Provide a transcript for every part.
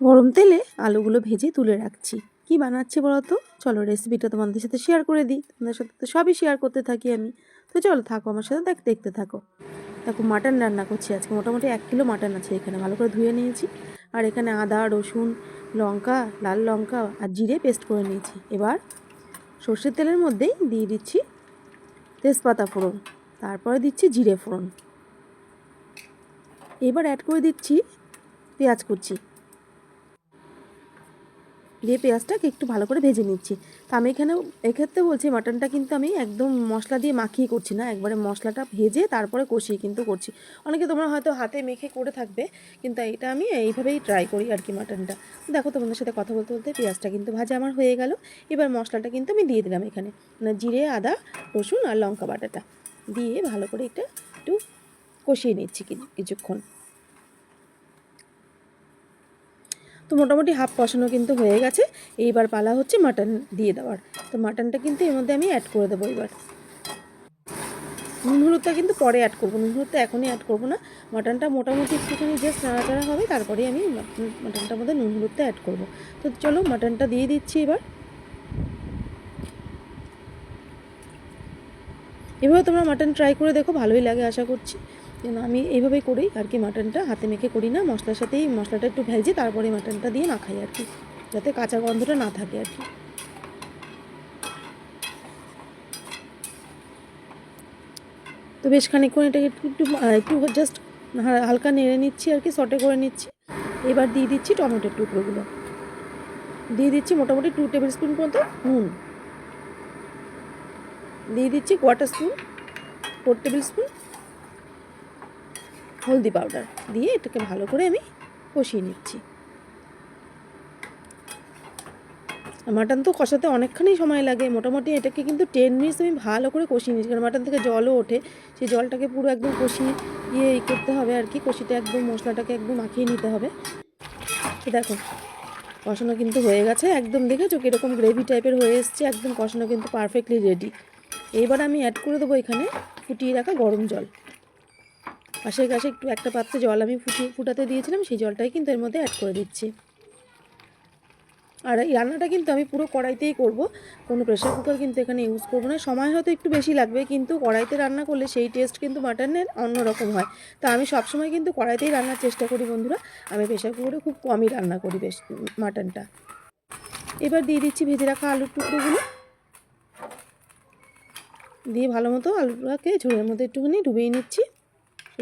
গরম তেলে আলুগুলো ভেজে তুলে রাখছি। কি বানাচ্ছি বলো তো চলো রেসিপিটা তোমাদের সাথে শেয়ার করে দিই। তোমাদের সাথে তো সবই শেয়ার করতে থাকি আমি। তো চলো থাকো আমার সাথে, দেখ দেখতে থাকো। দেখো মাটন রান্না করছি আজকে। মোটামুটি এক কিলো মাটন আছে এখানে। ভালো করে ধুয়ে নিয়েছি। আর এখানে আদা, রসুন, লঙ্কা, লাল লঙ্কা আর জিরে পেস্ট করে নিয়েছি। এবার সর্ষের তেলের মধ্যেই দিয়ে দিচ্ছি তেজপাতা ফোড়ন। তারপরে দিচ্ছি জিরে ফোড়ন। এবার অ্যাড করে দিচ্ছি পেঁয়াজ কুচি। দিয়ে পেঁয়াজটাকে একটু ভালো করে ভেজে নিচ্ছি। তো আমি এখানে, এক্ষেত্রে বলছি মাটনটা কিন্তু আমি একদম মশলা দিয়ে মাখিয়ে করছি না, একবারে মশলাটা ভেজে তারপরে কষিয়ে কিন্তু করছি। অনেকে তোমরা হয়তো হাতে মেখে করে থাকবে, কিন্তু এটা আমি এইভাবেই ট্রাই করি আর কি মাটনটা দেখো তোমাদের সাথে কথা বলতে বলতে পেঁয়াজটা কিন্তু ভাজা আমার হয়ে গেল। এবার মশলাটা কিন্তু আমি দিয়ে দিলাম এখানে মানে জিরে, আদা, রসুন আর লঙ্কা বাটাটা। দিয়ে ভালো করে এটা একটু কষিয়ে নিচ্ছি কিছুক্ষণ। তো মোটামুটি হাফ কষানো কিন্তু হয়ে গেছে। এইবার পালা হচ্ছে মাটন দিয়ে দেওয়ার। তো মাটনটা কিন্তু এর মধ্যে আমি অ্যাড করে দেবো এবার। নুন হলুদটা কিন্তু পরে অ্যাড করব। নুন হলুদটা এখনই অ্যাড করব না। মাটনটা মোটামুটি একটুখানি জাস্ট নাড়াচাড়া হবে তারপরে আমি মাটনটার মধ্যে নুন হলুদটা অ্যাড করব। তো চলো মাটনটা দিয়ে দিচ্ছি এবার। এভাবে তোমরা মাটন ট্রাই করে দেখো, ভালোই লাগে আশা করছি। আমি এইভাবেই করি আর কি মাটনটা। হাতে মেখে করি না, মশলার সাথেই মশলাটা একটু ভেজে তারপরে মাটনটা দিয়ে মাখাই আর কি, যাতে কাঁচা গন্ধটা না থাকে আর কি। তো বেশ খানিকক্ষণ এটাকে একটু একটু একটু জাস্ট হালকা নেড়ে নিচ্ছি আর কি সটে করে নিচ্ছি। এবার দিয়ে দিচ্ছি টমেটোর টুকরোগুলো। দিয়ে দিচ্ছি মোটামুটি টু টেবিল স্পুন মতো নুন। দিয়ে দিচ্ছি quarter spoon four tablespoon হলদি পাউডার দিয়ে এটাকে ভালো করে আমি কষিয়ে নিচ্ছি। মাটন তো কষাতে অনেকখানি সময় লাগে। মোটামুটি এটাকে কিন্তু টেন মিনিটস আমি ভালো করে কষিয়ে নিচ্ছি কারণ মাটন থেকে জলও ওঠে। সেই জলটাকে পুরো একদম কষিয়ে ইয়ে করতে হবে আর কি। কষিতে একদম মশলাটাকে একদম মাখিয়ে নিতে হবে। দেখো, কষানো কিন্তু হয়ে গেছে। একদম দেখেছ কীরকম গ্রেভি টাইপের হয়ে এসছে। একদম কষানো কিন্তু পারফেক্টলি রেডি এইবার আমি অ্যাড করে দেবো এখানে ফুটিয়ে রাখা গরম জল। পাশের কাছে একটু একটা পাত্রে জল আমি ফুটিয়ে ফুটাতে দিয়েছিলাম, সেই জলটাই কিন্তু এর মধ্যে অ্যাড করে দিচ্ছি। আর এই রান্নাটা কিন্তু আমি পুরো কড়াইতেই করব, কোনো প্রেশার কুকার কিন্তু এখানে ইউজ করব না। সময় হয়তো একটু বেশি লাগবে, কিন্তু কড়াইতে রান্না করলে সেই টেস্ট কিন্তু মাটনের অন্যরকম হয়। তা আমি সবসময় কিন্তু কড়াইতেই রান্নার চেষ্টা করি বন্ধুরা। আমি প্রেশার কুকারে খুব কমই রান্না করি বেশ মাটনটা এবার দিয়ে দিচ্ছি ভেজে রাখা আলুর টুকরোগুলো। দিয়ে ভালো মতো আলুটাকে ঝোলের মধ্যে একটুখানি ডুবিয়ে নিচ্ছি।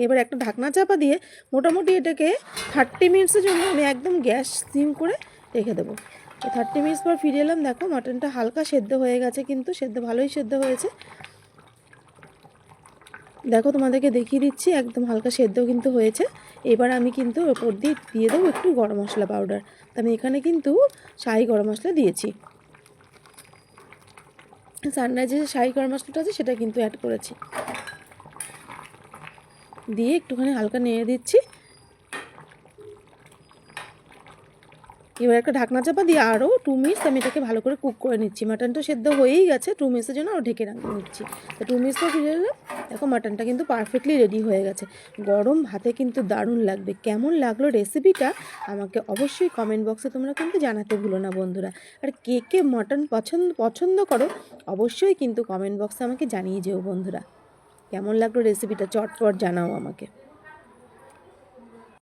এবার একটা ঢাকনা চাপা দিয়ে মোটামুটি এটাকে থার্টি মিনিটসের জন্য আমি একদম গ্যাস সিম করে রেখে দেবো। থার্টি মিনিটস পর ফিরে এলাম, দেখো মাটনটা হালকা সেদ্ধ হয়ে গেছে কিন্তু সেদ্ধ, ভালোই সেদ্ধ হয়েছে। দেখো তোমাদেরকে দেখিয়ে দিচ্ছি, একদম হালকা সেদ্ধ কিন্তু হয়েছে। এবার আমি কিন্তু ওপর দিয়ে দিয়ে দেবো একটু গরম মশলা পাউডার আমি এখানে কিন্তু শাহি গরম মশলা দিয়েছি। সানরাইজের যে শাহি গরম মশলাটা আছে সেটা কিন্তু অ্যাড করেছি। দিয়ে একটুখানি হালকা নেড়ে দিচ্ছি। এবার একটা ঢাকনা চাপা দিয়ে আরও টু মিনিটস আমি এটাকে ভালো করে কুক করে নিচ্ছি। মাটনটা সেদ্ধ হয়েই গেছে টু মিনিটসের জন্য আরও ঢেকে রাখতে নিচ্ছি। তো টু মিনিটস পর ফিরে এলাম। দেখো মাটনটা কিন্তু পারফেক্টলি রেডি হয়ে গেছে। গরম ভাতে কিন্তু দারুণ লাগবে। কেমন লাগল রেসিপিটা আমাকে অবশ্যই কমেন্ট বক্সে তোমরা কিন্তু জানাতে ভুলো না বন্ধুরা। আর কে কে মাটন পছন্দ পছন্দ করো, অবশ্যই কিন্তু কমেন্ট বক্সে আমাকে জানিয়ে যেও বন্ধুরা। কেমন লাগল রেসিপিটা চটপট জানাও আমাকে।